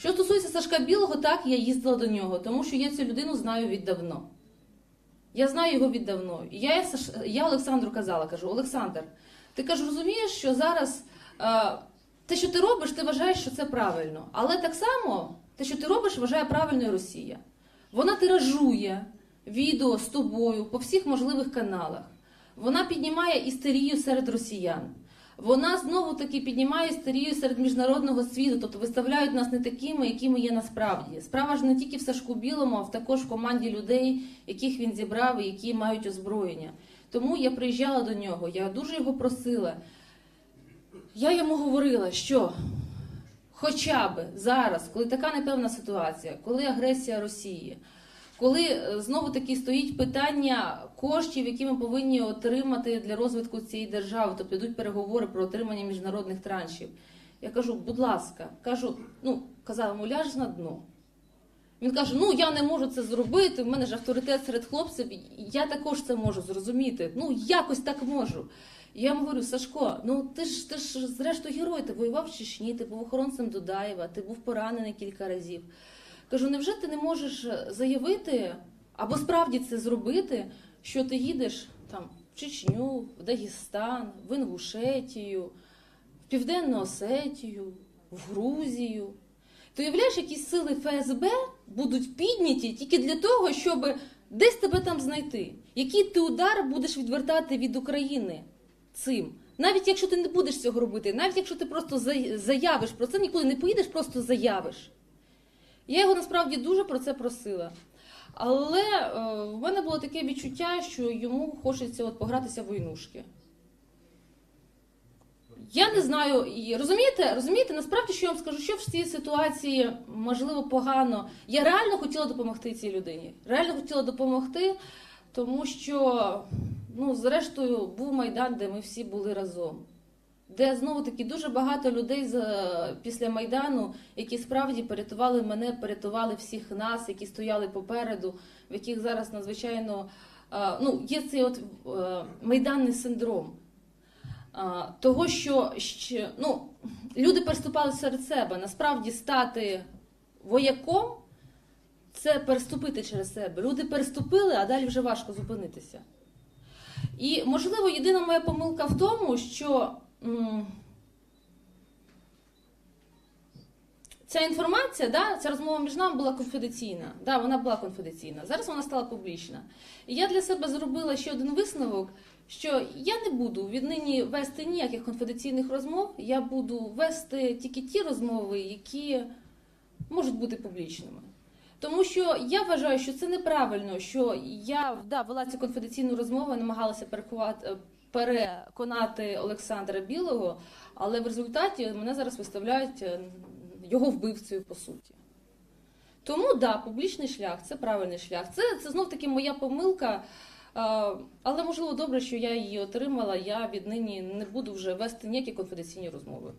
Що стосується Сашка Білого, так я їздила до нього, тому що я цю людину знаю віддавно. Я знаю його віддавно. І я, Саш- я Олександру казала, кажу, Олександр, ти кажу, розумієш, що зараз е, те, що ти робиш, ти вважаєш, що це правильно. Але так само те, що ти робиш, вважає правильною Росія. Вона тиражує відео з тобою по всіх можливих каналах. Вона піднімає істерію серед росіян. Вона знову таки піднімає істерію серед міжнародного світу, тобто виставляють нас не такими, якими є насправді. Справа ж не тільки в Сашку Білому, а також в команді людей, яких він зібрав і які мають озброєння. Тому я приїжджала до нього, я дуже його просила. Я йому говорила, що хоча б зараз, коли така непевна ситуація, коли агресія Росії, коли е, знову таки стоїть питання коштів, які ми повинні отримати для розвитку цієї держави, тобто йдуть переговори про отримання міжнародних траншів. Я кажу, будь ласка, кажу, ну казала йому, ляж на дно. Він каже: Ну я не можу це зробити. В мене ж авторитет серед хлопців. Я також це можу зрозуміти. Ну якось так можу. Я йому говорю, Сашко, ну ти ж ти ж зрештою герой, ти воював в Чечні, ти був охоронцем Дудаєва, ти був поранений кілька разів. Кажу, невже ти не можеш заявити або справді це зробити, що ти їдеш там в Чечню, в Дагестан, в Інгушетію, в Південну Осетію, в Грузію? Ти уявляєш, які сили ФСБ будуть підняті тільки для того, щоб десь тебе там знайти? Який ти удар будеш відвертати від України цим? Навіть якщо ти не будеш цього робити, навіть якщо ти просто заявиш про це, нікуди не поїдеш, просто заявиш. Я його насправді дуже про це просила. Але е, в мене було таке відчуття, що йому хочеться от погратися в войнушки. Я не знаю, і розумієте, розумієте, насправді, що я вам скажу, що в цій ситуації можливо погано. Я реально хотіла допомогти цій людині. Реально хотіла допомогти, тому що, ну, зрештою, був майдан, де ми всі були разом. Де знову таки дуже багато людей за, після майдану, які справді порятували мене, порятували всіх нас, які стояли попереду, в яких зараз надзвичайно е, ну, є цей от е, майданний синдром. Того, що ще, ну, люди переступали серед себе. Насправді стати вояком це переступити через себе. Люди переступили, а далі вже важко зупинитися. І, можливо, єдина моя помилка в тому, що ця інформація, да, ця розмова між нами була конфіденційна. Да, вона була конфіденційна. Зараз вона стала публічна. І я для себе зробила ще один висновок, що я не буду віднині вести ніяких конфіденційних розмов. Я буду вести тільки ті розмови, які можуть бути публічними. Тому що я вважаю, що це неправильно, що я да, вела цю конфіденційну розмову, намагалася перекувати, переконати Олександра Білого, але в результаті мене зараз виставляють е, його вбивцею по суті. Тому да, публічний шлях це правильний шлях. Це, це знов таки моя помилка. Але можливо добре, що я її отримала. Я віднині не буду вже вести ніякі конфіденційні розмови.